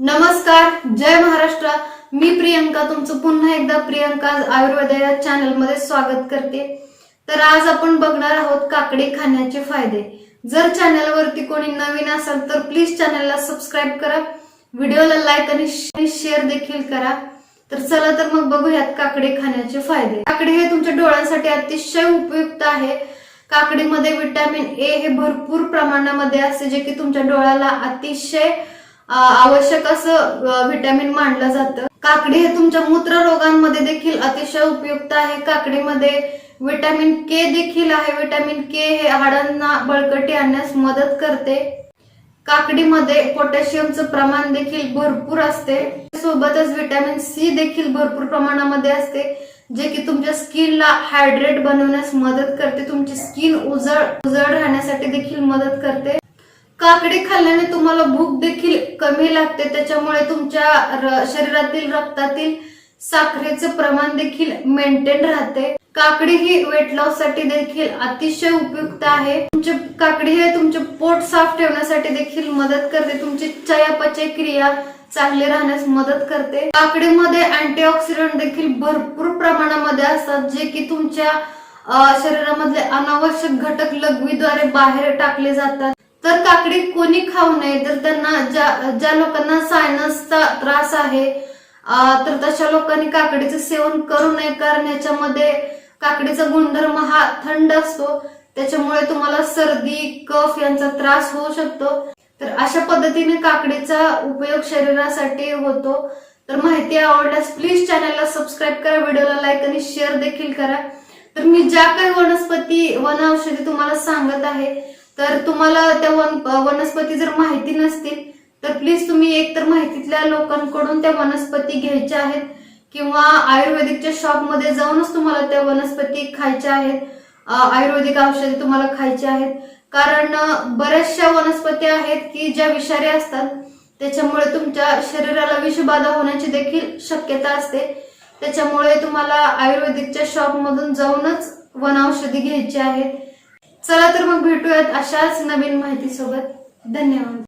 नमस्कार जय महाराष्ट्र. मी प्रियंका तुमचं पुन्हा एकदा प्रियंका आयुर्वेद या चॅनलमध्ये स्वागत करते. तर आज आपण बघणार आहोत काकडी खाण्याचे फायदे. जर चॅनल वरती कोणी नवीन असाल तर प्लीज चॅनलला सबस्क्राईब करा. व्हिडिओला लाईक आणि शेअर देखील करा. तर चला तर मग बघूयात काकडी खाण्याचे फायदे. काकडी हे तुमच्या डोळ्यांसाठी अतिशय उपयुक्त आहे. काकडीमध्ये विटॅमिन ए हे भरपूर प्रमाणामध्ये असते जे की तुमच्या डोळ्याला अतिशय आवश्यक असं व्हिटॅमिन मानलं जातं. काकडी हे तुमच्या मूत्र रोगांमध्ये देखील अतिशय उपयुक्त आहे. काकडीमध्ये व्हिटॅमिन के देखील आहे. व्हिटॅमिन के हे हाडांना बळकटी आणण्यास मदत करते. काकडीमध्ये पोटॅशियमचं प्रमाण देखील भरपूर असते. सोबतच व्हिटॅमिन सी देखील भरपूर प्रमाणामध्ये असते जे की तुमच्या स्किनला हायड्रेट बनवण्यास मदत करते. तुमची स्किन उजळ उजळ राहण्यासाठी देखील मदत करते. काकडी खाल्ल्याने तुम्हाला भूक देखील कमी लागते. त्याच्यामुळे तुमच्या शरीरातील रक्तातील साखरेचं प्रमाण देखील मेंटेन राहते. काकडी ही वेट लॉससाठी देखील अतिशय उपयुक्त आहे. तुमचे काकडी हे तुमचे पोट साफ ठेवण्यासाठी देखील मदत करते. तुमची चयापचय क्रिया चांगली राहण्यास मदत करते. काकडीमध्ये अँटीऑक्सिडंट देखील भरपूर प्रमाणामध्ये असतात जे की तुमच्या शरीरामधले अनावश्यक घटक लघवीद्वारे बाहेर टाकले जातात. तर काकडी कोणी खाऊ नये तर त्यांना ज्या ज्या लोकांना सायनसचा त्रास आहे तर तशा लोकांनी काकडीचं सेवन करू नये कारण याच्यामध्ये काकडीचा गुणधर्म हा थंड असतो. त्याच्यामुळे तुम्हाला सर्दी कफ यांचा त्रास होऊ शकतो. तर अशा पद्धतीने काकडीचा उपयोग शरीरासाठी होतो. तर माहिती आवडल्यास प्लीज चॅनलला सबस्क्राईब करा व्हिडिओला लाईक आणि शेअर देखील करा. तर मी ज्या काही वनस्पती वन औषधी तुम्हाला सांगत आहे तर तुम्हाला त्या वन वनस्पती जर माहिती नसतील तर प्लीज तुम्ही एकतर माहितीतल्या लोकांकडून त्या वनस्पती घ्यायच्या आहेत किंवा आयुर्वेदिकच्या शॉपमध्ये जाऊनच तुम्हाला त्या वनस्पती खायच्या आहेत. आयुर्वेदिक औषधे तुम्हाला खायची आहेत. कारण बऱ्याचशा वनस्पती आहेत की ज्या विषारी असतात. त्याच्यामुळे तुमच्या शरीराला विषबाधा होण्याची देखील शक्यता असते. त्याच्यामुळे तुम्हाला आयुर्वेदिकच्या शॉपमधून जाऊनच वनौषधी घ्यायची आहेत. चला तर मग भेटूयात अशाच नवीन माहिती सोबत धन्यवाद.